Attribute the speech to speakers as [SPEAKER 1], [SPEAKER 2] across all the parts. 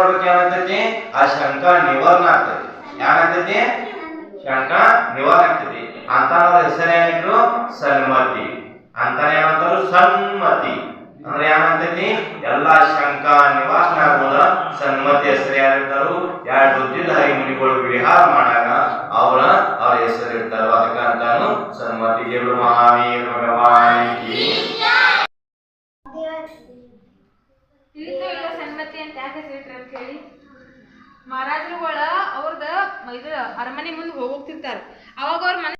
[SPEAKER 1] ಮಾಡ್ಬೇಕು ಏನಾಗ್ತೈತಿ ಆ ಶಂಕ ನಿವಾರಣ ಆಗ್ತೈತಿ. ಏನಾಗ್ತೈತಿ ಶಂಕ ನಿವಾರಣ ಆಗ್ತೈತಿ. ಅಂತ ಹೆಸರು ಏನಿದ್ರು? ಸನ್ಮತಿ. ಅಂತಾನೆ ಏನಂತಾರು? ಸನ್ಮತಿ. ಅಂದ್ರೆ ಏನಾಗ್ತೈತಿ ಎಲ್ಲಾ ಶಂಕ ನಿವಾರಣೆ ಆಗುವುದ ಸನ್ಮತಿ ಹೆಸರು ಯಾರಿರ್ತಾರು? ಎರಡು ರುದ್ರಿದ ಹರಿಮುನಿಗಳು ವಿಹಾರ ಮಾಡಾಗ
[SPEAKER 2] ಹೇಳಿ ಮಹಾರಾಜರುಗಳ ಅವ್ರದ ಇದು ಅರಮನೆ ಮುಂದೆ ಹೋಗ್ತಿರ್ತಾರ ಅವಾಗ ಅವ್ರ ಮನೆ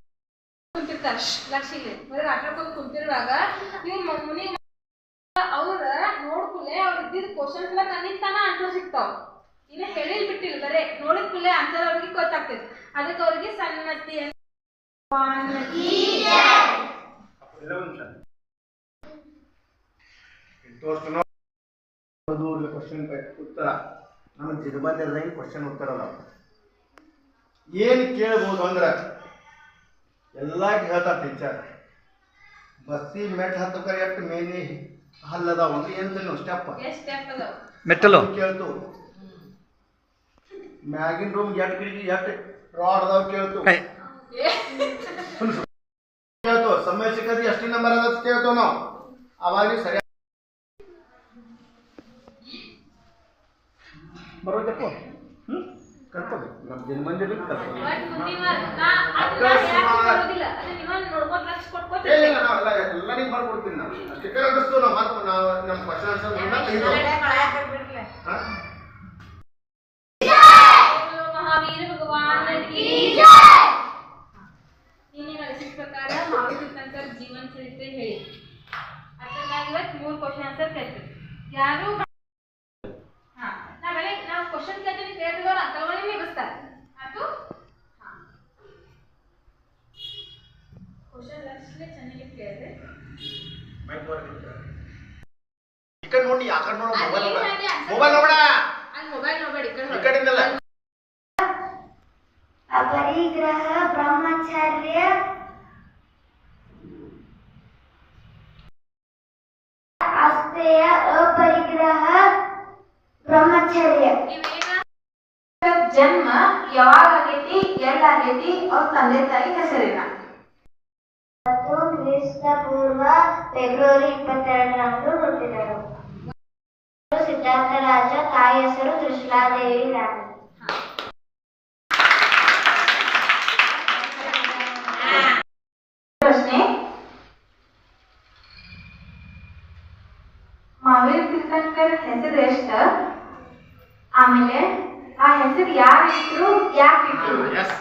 [SPEAKER 2] ಕುಂತಿರ್ತಾರ ಲಕ್ಷ್ಮಿಗೆ ಇಲ್ಲಿ ಬರೀ ಆಟಾಡ್ಕೊಂಡು ಕುಂತಿರುವಾಗ ಇವ್ರ ಮುನಿ ಅವ್ರ ನೋಡ್ಕುಲೆ ಅವ್ರ ಇದ್ದಿದ್ದ ಕ್ವಶನ್ಸ್ ಎಲ್ಲ ತನ್ನಿಂದ ತಾನ ಆನ್ಸರ್ ಸಿಗ್ತಾವ ಇನ್ನ ಹೇಳಿಲ್ ಬಿಟ್ಟಿಲ್ಲ ಬರೇ ನೋಡಿದ ಕೂಡಲೇ ಆನ್ಸರ್ ಅವ್ರಿಗೆ ಗೊತ್ತಾಗ್ತೈತಿ ಅದಕ್ಕೆ ಅವ್ರಿಗೆ ಸನ್ಮತಿ
[SPEAKER 3] ಉತ್ತರ ತೋರಿಸ್ತಾನೋ ಕ್ವಶನ್ ಉತ್ತರ ನಮ್ಮ ಕ್ವಶನ್ ಉತ್ತರ ಅಲ್ಲ ಏನು ಕೇಳ್ಬೋದು ಅಂದ್ರೆ ಎಲ್ಲ ಹೇಳ್ತಾರೆ ಟೀಚರ್ ಬಸ್ಸಿ ಮೆಟ್ ಹತ್ತಕ್ಕಾರ ಎಷ್ಟು ಮೇನಿ ಹಲ್ಲದಾವ ಅಂದ್ರೆ ಏನು ಸ್ಟೆಪ್
[SPEAKER 4] ಮೆಟ್ಟಲು.
[SPEAKER 3] ಕೇಳ್ತು. ಮ್ಯಾಗಿನ ರೂಮ್ ಎಟ್ ಕಿಟಕಿ ಎಟ್ ರಾಡ್ ಅದಾವ ಕೇಳ್ತು. ಕೇಳ್ತು ಸಮಯ ಸಿಕ್ಕದ ಎಷ್ಟು ನಂಬರ್ ಅದ ಕೇಳ್ತು ನಾವು. ಅವಾಗ ಸರಿ ಸರಿಯಾಗಿ ಬರೋದಪ್ಪ ಹ್ಞೂ ಕಲ್ಪದು ನಮ್ಮ ಜನ್ಮಂದಿರ ಕಲ್ಪದು
[SPEAKER 2] ಬಟ್ ಮುಂದಿನ ನಾ ಅದನ್ನ ಹೇಳಕ್ ಬರೋದಿಲ್ಲ ಅದನ್ನ ನೀವ ನೋಡ್ಕೊತ ಲಕ್ಷ ಬರೋದಕ್ಕೂ
[SPEAKER 3] ಹ್ಞೂ ಕರ್ಕೋಬೇಕು ನಮ್ಮ ಜನ್ಮಂದಿರ ಎಲ್ಲರಿಗೆ ಬರ್ಕೊಡ್ತೀನಿ ನಾವು. ನಾವು ನಮ್ಮ
[SPEAKER 2] ಪ್ರಕಾರ ಮಾವಿಕಂತರ ಜೀವನ ಚರಿತ್ರೆ ಹೇಳಿ. ಅದನ್ನ ಇವತ್ತು ಮೂರು ಕ್ವಶನ್ ಆನ್ಸರ್ ಕೇಳ್ತೀವಿ ಯಾರು
[SPEAKER 3] ಇಕ್ಕಡ್ ನೋಡಿ ಆ ಕಡೆ ನೋಡ ಮೊಬೈಲ್ ಮೊಬೈಲ್ ನೋಡ
[SPEAKER 2] ಮೊಬೈಲ್ ನೋಡಬೇಡಿ. ಈ
[SPEAKER 5] ಪರಿಗ್ರಹ ಬ್ರಹ್ಮಚಾರ್ಯ. ಅಸ್ತೆಯ ಅಪರಿಗ್ರಹ ಬ್ರಹ್ಮಚರ್ಯ.
[SPEAKER 2] ಜನ್ಮ ಯಾವಾಗ ಆಗೈತಿ ಎಲ್ಲ ಆಗೈತಿ ಅವ್ರ ತಂದೆ ತಾಯಿ ಹೆಸರಿನ?
[SPEAKER 5] ಕ್ರಿಸ್ತ ಪೂರ್ವ ಫೆಬ್ರವರಿ ಇಪ್ಪತ್ತೆರಡರಂದು ಹುಟ್ಟಿದರು ಸಿದ್ಧಾರ್ಥ ರಾಜ ತಾಯಿ ಹೆಸರು ತ್ರಿಶಲಾದೇವಿ ರಾಣಿ
[SPEAKER 2] ಪ್ರಶ್ನೆ. ಮಾವೇರಿ ತೀರ್ಥಂಕರ್ ಹೆಸರು ಎಷ್ಟ? ಆಮೇಲೆ ಆ ಹೆಸರು ಯಾರು ಇಟ್ರು ಯಾಕೆ ಇಟ್ರು
[SPEAKER 3] ಎಸ್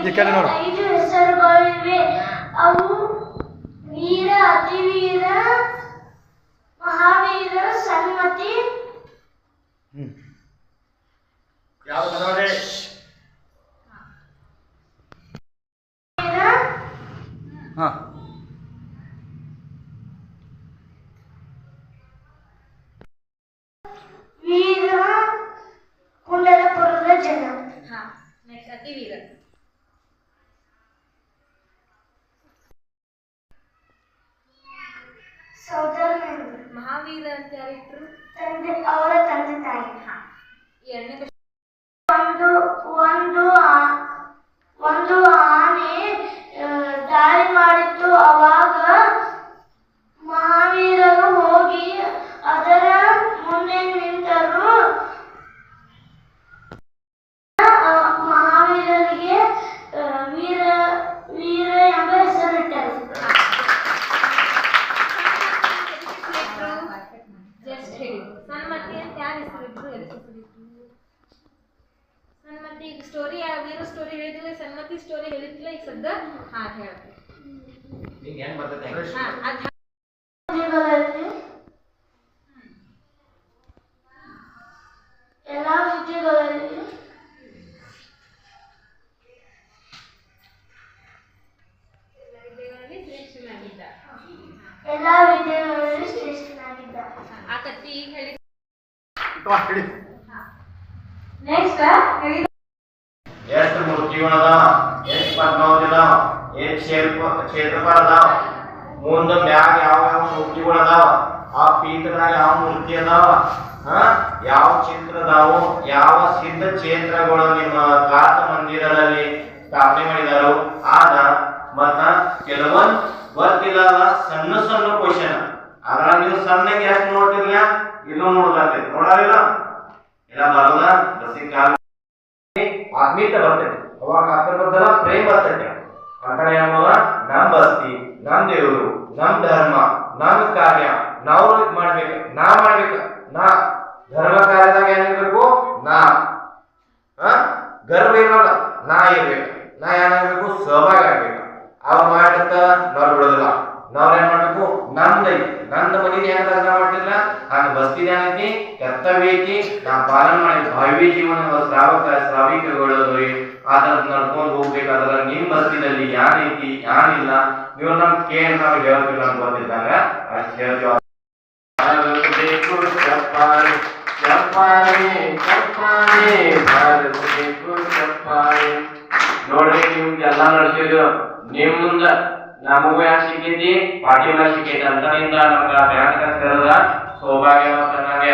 [SPEAKER 4] ಈ ಕಡೆ ನೋಡು.
[SPEAKER 5] ಐದು ಹೆಸರುಗಳಿವೆ. ಅವು ವೀರ ಅತಿವೀರ ಮಹಾವೀರ ಸನ್ಮತಿ
[SPEAKER 3] ಯಾವ ಬದಲಾವಣೆ
[SPEAKER 5] ವೀರ
[SPEAKER 4] ಹಾಂ.
[SPEAKER 5] ವೀರ ಕುಂಡಲಪುರದ ಜನ.
[SPEAKER 2] ಹಾ ನೆಕ್ಸ್ಟ್
[SPEAKER 5] ಸೋದರರು
[SPEAKER 2] ಮಹಾವೀರ ಅಂತ
[SPEAKER 5] ಯಾರಿಟ್ರು ಅವರ ತಂದೆ ತಾಯಿ.
[SPEAKER 2] ಎರಡನೇ ಪ್ರಶ್ನೆ
[SPEAKER 5] ಒಂದು ಒಂದು ಆ- ಒಂದು ಆನೆ ಆ, ದಾಳಿ ಮಾಡಿತ್ತು ಅವಾಗ ಮಹಾವೀರರು ಹೋಗಿ ಅದರ ಮುಂದೆ ನಿಂತರು ಆ, ಮಹಾವೀರರಿಗೆ ಆ, ವೀರ ವೀರ ಎಂಬ ಹೆಸರಿಟ್ಟರು
[SPEAKER 2] ಜಸ್ಟ್ ಹೇಳಿ ಸನ್ಮತಿ ಅಂತ ಯಾರು ಹೆಸರಿಟ್ರು ಎದಕ್ಕೆ ಹೆಸರಿಟ್ರು ಸನ್ಮತಿ ಈಗ ಸ್ಟೋರಿ ವೀರ ಸ್ಟೋರಿ ಸನ್ಮತಿ ಸ್ಟೋರಿ ಈಗ ಸದ್ದ ಹಾಗೆ ಹೇಳ್ತೀನಿ
[SPEAKER 1] ನಿಂಗೆ ಹೆಂಗ್ ಬರ್ತೈತೆ?
[SPEAKER 2] ಹಾ ಅದ್
[SPEAKER 5] ಎಲ್ಲ ವಿದ್ಯೆಗಳಲ್ಲಿ
[SPEAKER 2] ಶ್ರೇಷ್ಠನಾಗಿದ್ದ.
[SPEAKER 5] ಎಲ್ಲ ವಿದ್ಯೆಗಳಲ್ಲಿ ಶ್ರೇಷ್ಠನಾಗಿದ್ದ.
[SPEAKER 2] ಆ ಕತ್ತಿ ಈಗ ಹೇಳಿ ಹೇಳಿ.
[SPEAKER 1] ಎಷ್ಟು ಮೂರ್ತಿಗಳದಾವ ಎಷ್ಟು ಪದ್ಮಾವತಿ ಅದಾವ ಎಷ್ಟು ಕ್ಷೇತ್ರ ಕ್ಷೇತ್ರಫಲ ಅದಾವ ಮುಂದ ಮ್ಯಾಗ ಯಾವ ಯಾವ ಮೂರ್ತಿಗಳು ಅದಾವ ಆ ಪೀಠದಾಗ ಯಾವ ಮೂರ್ತಿ ಅದಾವ ಹಾ? ಯಾವ ಚಿತ್ರ ಅದಾವು ಯಾವ ಸಿದ್ಧ ಕ್ಷೇತ್ರಗಳು ನಿಮ್ಮ ಕಾತ ಮಂದಿರದಲ್ಲಿ ಸ್ಥಾಪನೆ ಮಾಡಿದಾರೋ? ಆದ ಮತ್ತ ಕೆಲವೊಂದ್ ಗೊತ್ತಿಲ್ಲದ ಸಣ್ಣ ಸಣ್ಣ ಕ್ವಶನ್ ಅದ್ರ ನೀವು ಸಣ್ಣಗೆ ಎಷ್ಟು ನೋಡ್ತಿರ್ಲ ಇಲ್ಲೂ ನೋಡ್ಲಾಗ್ತೈತಿ ನೋಡಲಿಲ್ಲ ಇಲ್ಲ ಬರೋದ ಬಸ್ಸಿಗೆ ಕಾಲ ಆತ್ಮೀಯತೆ ಬರ್ತೈತಿ. ಅವಾಗ ಅದ್ರ ಬದಲ ಪ್ರೇಮ ಬರ್ತೈತಿ. ಅಂತಾನೆ ಅನ್ನೋದ ನಮ್ ಬಸ್ತಿ, ನಮ್ ದೇವರು, ನಮ್ ಧರ್ಮ, ನಮ್ ಕಾರ್ಯ ನಾವು ಮಾಡ್ಬೇಕು, ನಾ ಮಾಡ್ಬೇಕು, ನಾ ಧರ್ಮ ಕಾರ್ಯದಾಗ ಏನಿರ್ಬೇಕು ನಾ ಆ? ಗರ್ವ ಇರೋಲ್ಲ ನಾ ಇರ್ಬೇಕು ನಾ ಏನಾಗ್ಬೇಕು ಸಹಭಾಗಿ ಆಗ್ಬೇಕು ಅವ್ರು ಮಾಡಿರ್ತ ನಾವ್ ಬಿಡೋದಿಲ್ಲ ನಾವ್ ಏನ್ ಮಾಡ್ಬೇಕು ನಂದೈತಿ ನಂದ ಮನಿಗೆ ಹೆಂಗ್ ಅರ್ಥ ಮಾಡ್ತಿಲ್ಲ ಹಂಗ ಬಸ್ತಿದ ಏನೈತಿ ಕರ್ತವ್ಯ ಐತಿ ನಾ ಪಾಲನೆ ಮಾಡಿ ಭಾವಿ ಜೀವನ ಶ್ರಾವಕ ಶ್ರಾವಿಕಗಳು ಅದನ್ನ ನಡ್ಕೊಂಡು ಹೋಗ್ಬೇಕಾದ್ರೆ ನಿಮ್ ಬಸ್ಸಿನಲ್ಲಿ ಯಾರೈತಿ ಯಾರಿಲ್ಲ ನೀವು ನಮ್ ಕೇ ನಾವು ಹೇಳ್ತೀವಿ ನಮ್ಗೆ ಗೊತ್ತಿದ್ದಾಗ ಅಷ್ಟು ಹೇಳ್ತೀವಿ ನೋಡ್ರಿ, ನಿಮ್ಗೆಲ್ಲ ನಡೆಸಿದ್ರು. ನಿಮ್ ಮುಂದ ನಮಗೂ ಯಾಕೆ ಸಿಕ್ಕೈತಿ ಪಾಟೀಲ ಸಿಕ್ಕೈತಿ ಅಂತನಿಂದ ನಮ್ಗೆ ಬ್ಯಾಂಕ್ ಕರೆದ ಸೌಭಾಗ್ಯ ಮತ್ತು ನನಗೆ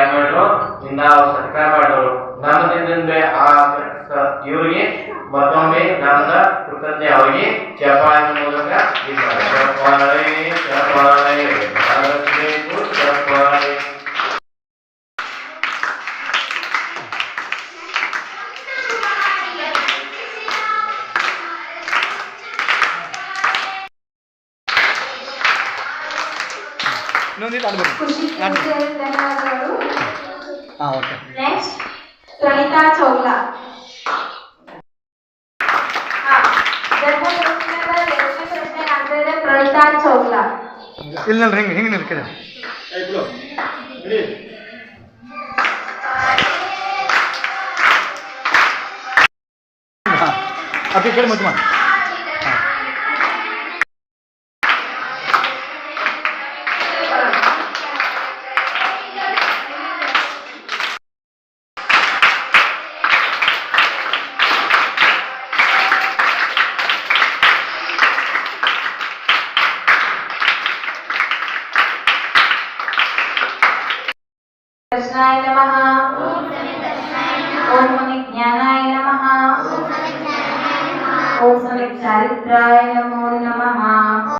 [SPEAKER 1] ಇಂದ ಅವ್ರು ಸತ್ಕಾರ ಮಾಡಿದ್ರು ನಮ್ಮದಿಂದ ಆ ಇವ್ರಿಗೆ ಮತ್ತೊಮ್ಮೆ ನನ್ನ ಕೃತಜ್ಞ ಅವರಿಗೆ ಚಪ್ಪಾಳೆ ಮೂಲಕ ಇದು ಮಾಡಿ. ಚಪ್ಪಾಳೆ
[SPEAKER 2] ಹಾ, ಗರ್ಭ ಪ್ರಶ್ನೆಗಳ ಎರಡನೇ ಪ್ರಶ್ನೆ ಆಗ್ತಾ ಇದೆ ಪ್ರಣೀತಾ ಚೌಗ್ಲಾ
[SPEAKER 4] ಇಲ್ಲಿ ನೋಡ್ರಿ ಹಿಂಗೆ ಹಿಂಗೆ ನಿಲ್ಕಿದೆ
[SPEAKER 3] ಆಯ್ತು ready?
[SPEAKER 4] ಹಾಂ ಅದು ಈ ಕಡೆ ಮತ್ತೆ ಮಾಡಿ
[SPEAKER 2] कृष्णाय नमः ओम ज्ञानाय नमः ओम समित चारित्राय नमो नमः